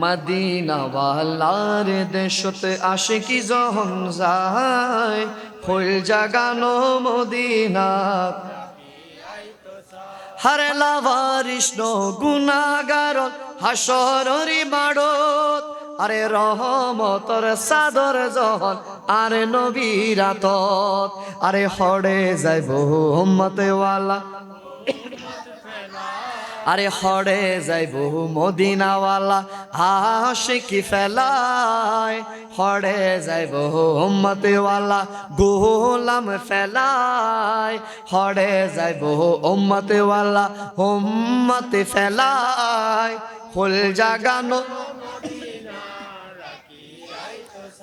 মদিনাওয়ালার দেশতে আসে কি যখন যায়, ফুল জাগানো মদিনা হারে লাভারিষ্ণ গুনাগার হাসরি মাড়ত আরে রহমতর সাদর জহন আরে নবীরাত আরে হড়ে যাইব মতেওয়ালা আরে হড়ে যাইব মদিনাওয়ালা, আশিকি ফেলায়। হড়ে যাইব উম্মতেওয়ালা, গোলাম ফেলায়। হড়ে যাইব উম্মতেওয়ালা, উম্মতে ফেলায়। ফুল জাগানো।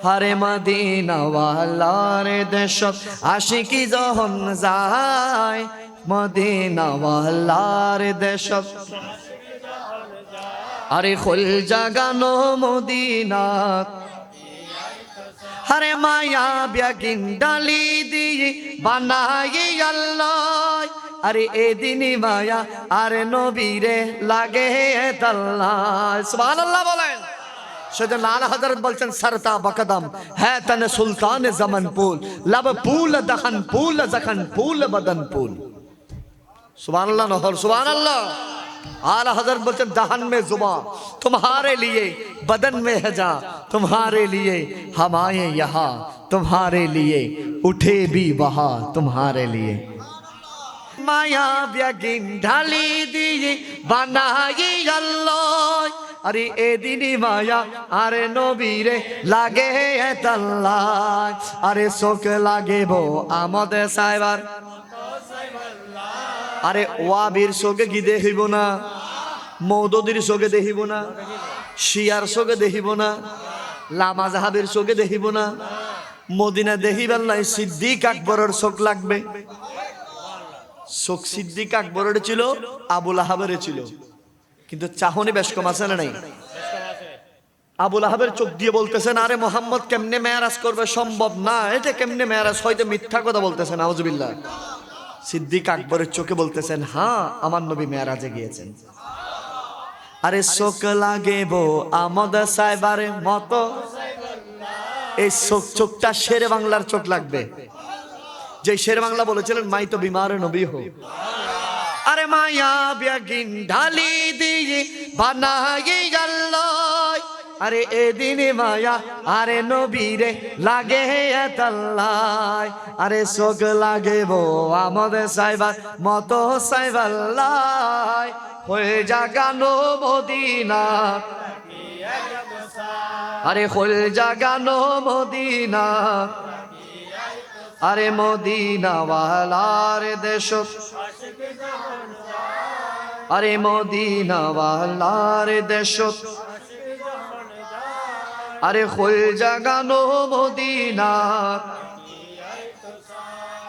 হারে মদিনাওয়ালার দেশ আশিকি যখন যায় মদিনাওয়ালার দেশ। আরে খোল জাগানো মদিনাত হরে মায়া ব্যাগিন ডালি দিয়ে বানাই আল্লাহ। আরে এদিনই মায়া আরে নবীরে লাগে সুবহানাল্লাহ বলেন। সেজন্য আলা হজরত বলছেন সরতা বকদম হ্যাঁ তনে সুলতান জমন পুল লব পুল দহন পুল জখন পুল বদন পুল। सुबह अल्लाह नहर सुबह अल्लाह आला हजरत बचन दहन में जुबा तुम्हारे लिए बदन में है जा तुम्हारे लिए हम आए यहाँ तुम्हारे लिए उठे भी वहाँ तुम्हारे लिए মায়া ব্যাগিন ঢালি দিয়ে বানাই আল্লাহ আরে এদিনই মায়া আরে নবীরে লাগে তাল্লাহ আরে শোক লাগে বো আমাদের সাইবার আরে ওয়াবির চোখে কি দেখিব না? মৌদদির চোখে দেখিব না? শিয়ার চোখে দেখিব না? লামা জাহাবের চোখে দেখিব না? মদিনা দেখিবার নাই সিদ্দিক আকবরের চোখ লাগবে। চোখ সিদ্দিক আকবরের ছিল, আবুল আহাবের ছিল। কিন্তু চাহনি বেশ কম আছে না নাই? আবুল আহাবের চোখ দিয়ে বলতেছেন, আরে মোহাম্মদ কেমনে মেয়ারাজ করবে? সম্ভব না। এটা কেমনে মেয়ারাজ হয়তো মিথ্যা কথা বলতেছেন আউজুবিল্লাহ সিদ্দিক আকবরের চোখে বলতেছেন হ্যাঁ আমার নবী মেয়ারাজে গিয়েছেন। আরে শোক লাগে বো আমদ সাইবারে মতো। এই শোক চোখটা শেরে বাংলার চোখ লাগবে। যে শের বাংলা বলেছিলেন, মাই তো বিমার নবী হো। আরে মায়া ব্যাগিন ঢালি দিয়ে বানাই আল্লাহ। আরে এদিনে মায়া, আরে নবীরে লাগে এতাল্লাই আরে চোখ লাগে বো আমাদের সাইবার, মতো সাইবাল্লাই হয়ে জাগানো মদিনা আরে হল জাগানো মদিনা আরে মদিনাওয়ালার দেশ। আরে মদিনাওয়ালার দেশ। আরে হয়ে জাগানো মদিনা